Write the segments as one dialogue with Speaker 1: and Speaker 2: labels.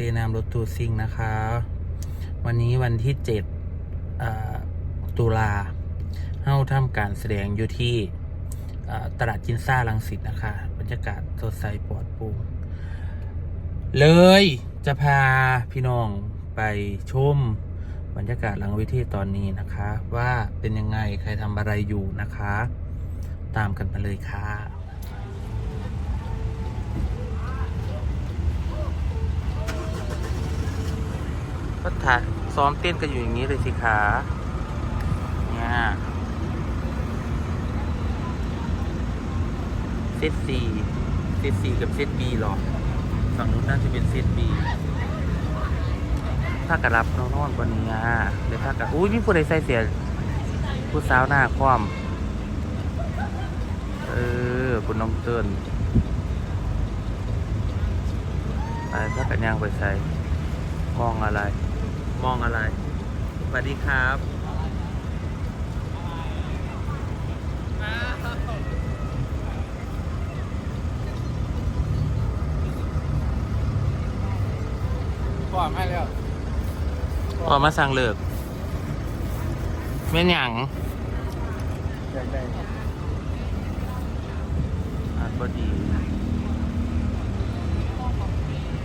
Speaker 1: จนามรถตูซิงนะคะ วันนี้วันที่เจ็ดตุลาเฮ้าทำการแสดงอยู่ที่ตลาดจินซ่าลังสิตนะคะ บรรยากาศสดใสปลอดโปร่งเลยจะพาพี่น้องไปชมบรรยากาศหลังเวทีตอนนี้นะคะ ว่าเป็นยังไงใครทำอะไรอยู่นะคะ ตามกันไปเลยค่ะ ก็ถ่ายซ้อมเต้นกันอยู่อย่างนี้เลยสิคะเนี่ยเซตสี่เซตสี่กับเซตบีหรอฝั่งนู้นน่าจะเป็นเซตบีถ้ากระรับน้องนอนกว่านี้อะเดี๋ยวถ้ากระอุ้ยมีผู้ใดใส่เสียผู้สาวหน้าคว่ำเออคุณน้องเตือนไปถ้ากันย่างไปใส่มองอะไร มองอะไร สวัสดีครับ
Speaker 2: ก่อนให้แล้ว
Speaker 1: ออกมาสั่งเลิกแม่นหยัง
Speaker 2: อยากได้
Speaker 1: อ่านบดี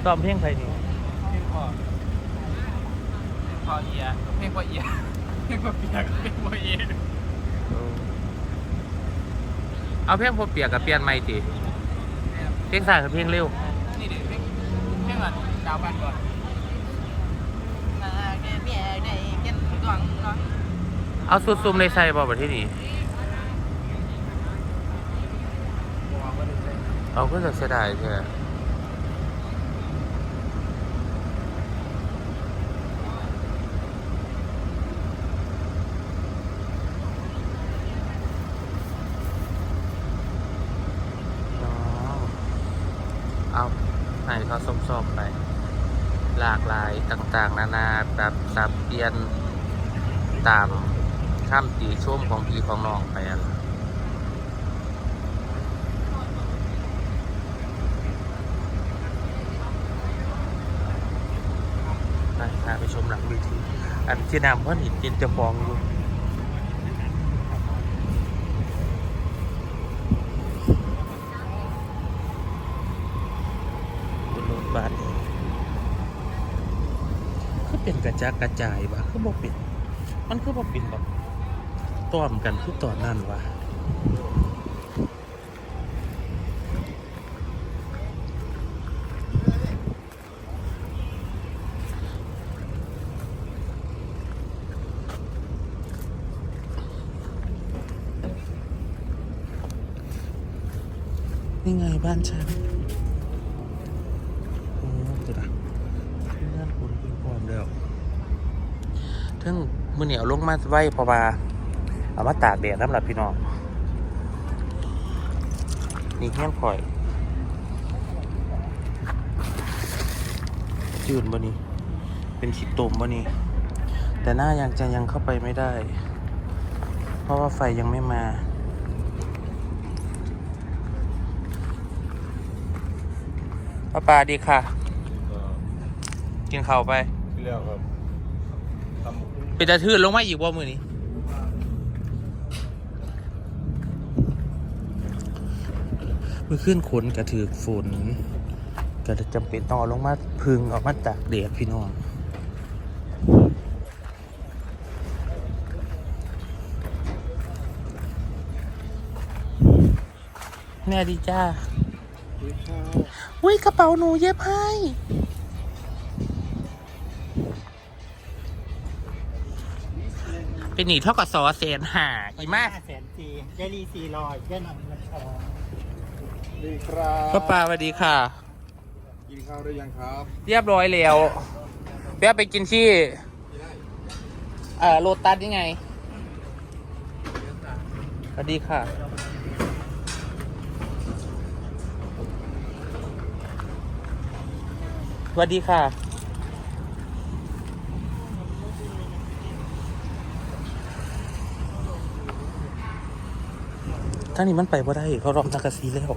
Speaker 1: ตอบเพลงใครนี่
Speaker 2: เพลงพ่อ พ่อเอียเพลงพ่อเอียเพลงพ่อเปียกเพลงพ่อเอีย
Speaker 1: เอาเพลงพอเปียกกับเปลี่ยนไม่ติเพลงสายกับเพลงเร็ว
Speaker 2: นี่ดิเพลงเพลงก่อนดาวบันก่อนมาแก่เมียได้กันก่อนก่อน
Speaker 1: เอาสุดซุมเลยใส่บอแบบที่นี่เอาก็จะเสียดายใช่ไหมน้องเอา ให้เขาส้มๆไป หลากหลายต่างๆ นานาแบบสับเปลี่ยนตามข้ามตีช่วมของพี่ของน้องไปอะล่ะไปพาไปชมหลังเวิธีอันที่นำเพราะเห็นจินจะฟองอยู่บนรถบัสคือเป็นกระ จากกระจายว่ะคือบอกเป็นมันคือบอกเป็นแบบต้อมกันคือตอนนั่นวะนี่ไงบ้านฉันโอ้ตัวละที่นั่นคนเป็นพร้อมแล้ว ทึ่งมือเหนียวลงมาไว้เพราะว่าเอามาตากแดดสำหรับพี่น้อง นี่แห้งข่อยจืดบ่นี่เป็นขีดตมบ่นี่แต่หน้ายังจะยังเข้าไปไม่ได้ เพราะว่าไฟยังไม่มาป้าปาดีค่ะ กินข้าวไป
Speaker 2: ที่แล้วครับทำ
Speaker 1: เป็นตะทืนลงมาอีกว่ามือนี้เมื่อขึ้นขนกระถือฝนก็จะจำเป็นต้องเอาลงมาพึงออกมาตากแดดพี่น้องแม่ดีจ้าอุ้ยกระเป๋าหนูเย็บให้ เป็นหนีเท่ากับซอเซนหาอีมาก
Speaker 3: แสนสี่ยายลีสี่ร้อยยายหนังมันทอง
Speaker 2: ดีครับ
Speaker 1: ป้าปาสวัสดีค่ะ
Speaker 2: กินข้าวหรือยังครับ
Speaker 1: เรียบร้อยแล้วเปียไปกินที่เอ่อโลตัสยังไงสวัสดีค่ะ สวัสดีค่ะ ถ้านี้มันไปว่ได้เพราะรอมทากาซีแล้ว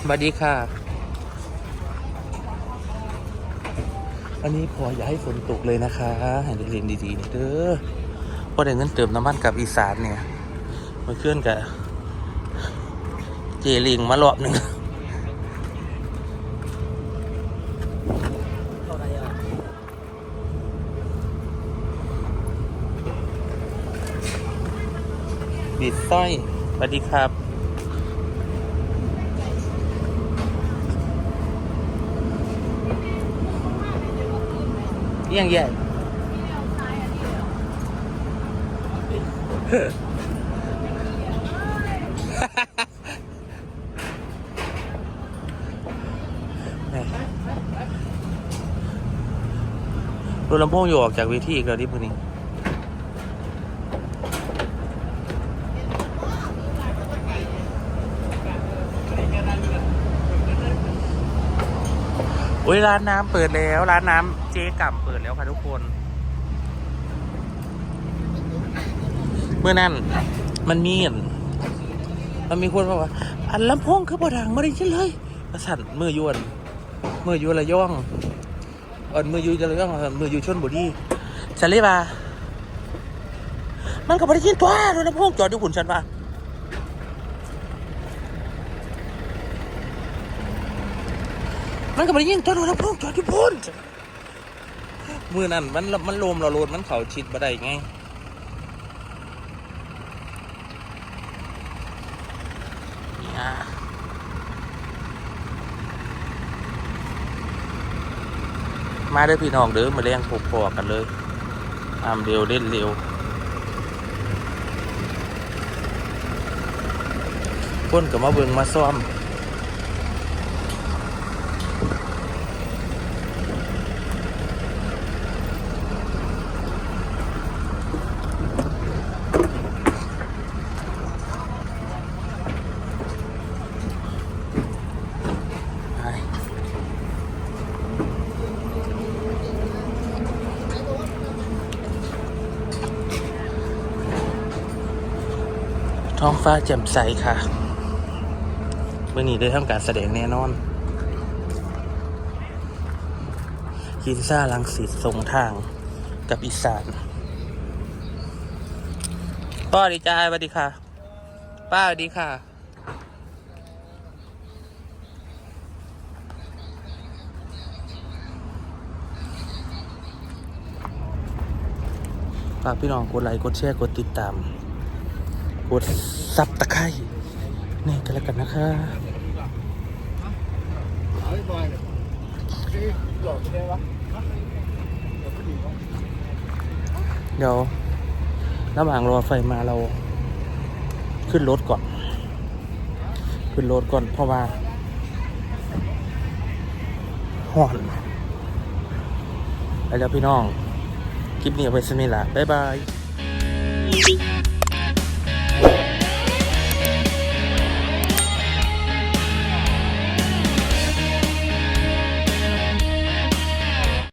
Speaker 1: สวัสดีค่ะ อันนี้พออย่าให้ฝนตกเลยนะคะ ให้ได้เรียนดีๆเด้อพอได้เงินเติมน้ำมันกับอีสานเนี่ย มาเคลื่อนกับ เจลิงมารอบหนึ่งบิดสร้อยสวัสดีครับเยี่ยงแย่ รถลำโพงอยู่ออกจากเวทีอีกแล้วที่พวกนี้อุ้ยร้านน้ำเปิดแล้ว ร้านน้ำเจ๊ก่ำเปิดแล้วค่ะทุกคน เมื่อนั้น มันมีนมันมีคนบอกว่า อันลำโพงคือบ่ดังไม่ได้ยินเลยประสันมือยวนมือยวนระย่อง อันมืออยูจะระย่องอันมืออยูชนบุรีฉันเลยว่ามันก็บ่ได้ยินตัวรถลำโพงจอดอยู่ขุนฉันว่ามันก็ไม่ได้ยิงตัวโดนแล้วพวกจอดที่พ้นมือนั่นมันมันลมเราโลดมันเขาชิดบ่ได้ไงเนี่ มาเด้อพี่น้องเด้อมาเลี้ยงพกพอกันเลยทำเร็วเล่นเร็วคนก็มาเบิ่งมาซ้อม ท้องฟ้าแจ่มใสค่ะเมื่อนี้ได้ทำการแสดงแน่นอนกินซ่าลังสิตทรงทางกับอีสานป้าดีจ้าสวัสดีค่ะ ป้าสวัสดีค่ะ ฝากพี่น้องกดไลค์กดแชร์กดติดตาม ดซับตะไคร้นี่กันแล้วกันนะคะ
Speaker 3: เฮ้ยบ
Speaker 1: เดี๋ยวระหว่างรอไฟมาเรา ขึ้นรถก่อน ขึ้นรถก่อนเพราะว่าห่อนไปแล้วพี่น้อง คลิปนี้เอาไปสนิทละบ๊ายบาย